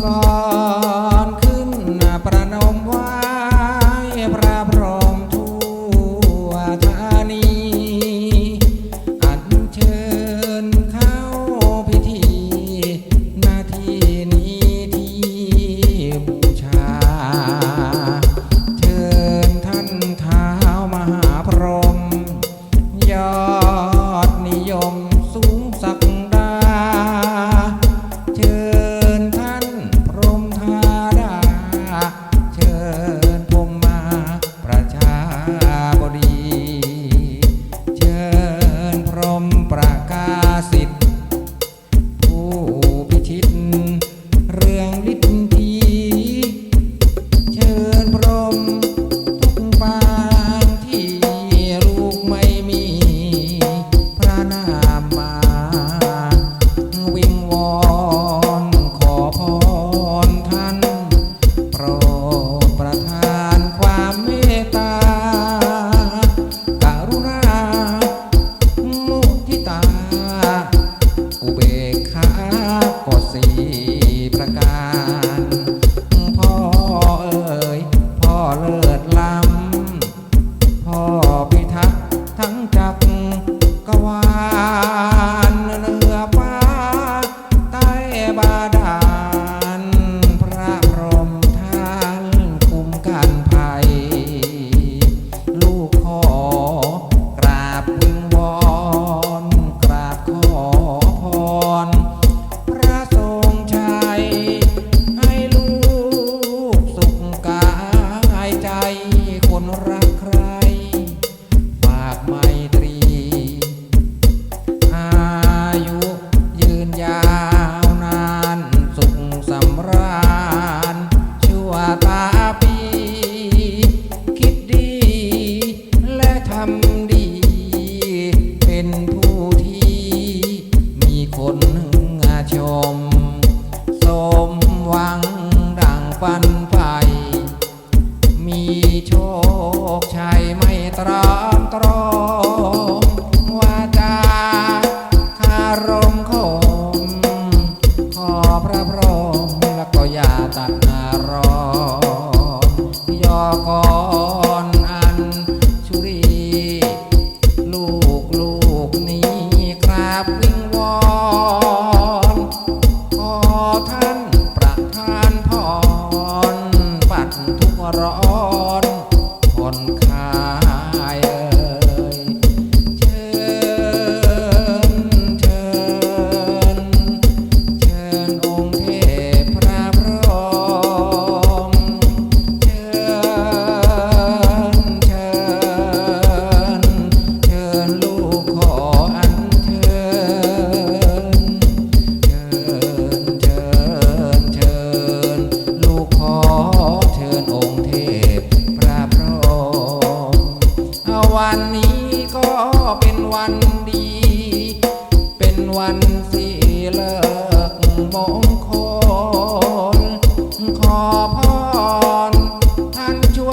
God. see. ฟันไป มีโชคชัยไม่ตรามตรองวาจาคารมคมขอพระพรหมแล้วก็อย่าตัดนารมยอกอ Tomorrow.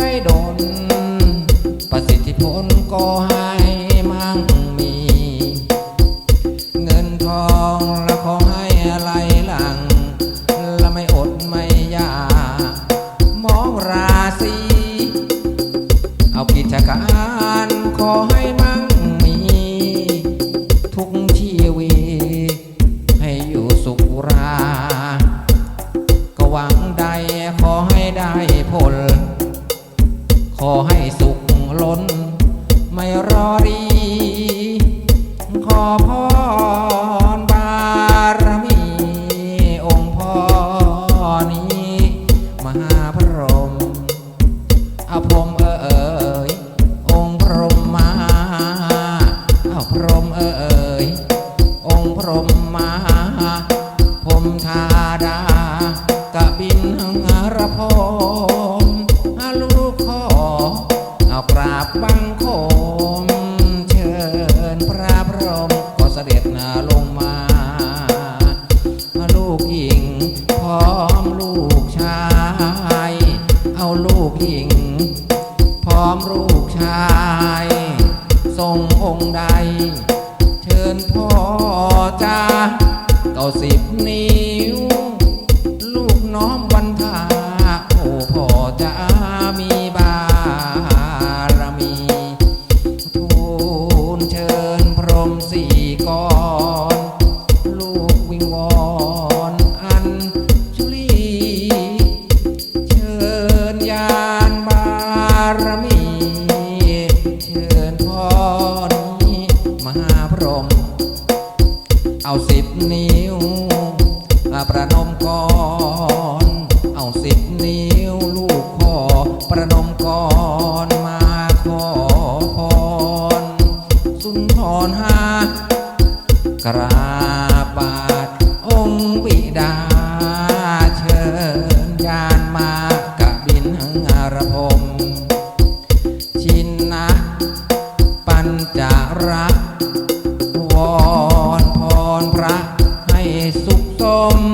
ยดน ประสิทธิผลก็ให้มั่งมี เงินทองและขอให้อะไรหลัง และไม่อดไม่ยากมองราศีเอากิจการขอให้มา ล้น ไม่รอรี ขอพ่อังคม เชิญพระพรหมก็เสด็จนาลงมา ลูกหญิงพร้อมลูกชาย เอาลูกหญิง พร้อมลูกชาย ทรงองค์ใด เชิญพ่อจ้าเก้าสิบ เอาสิบนิ้วประนมก่อน เอาสิบนิ้วลูกขอประนมก่อนมาขอพรสุนทรหากรา รั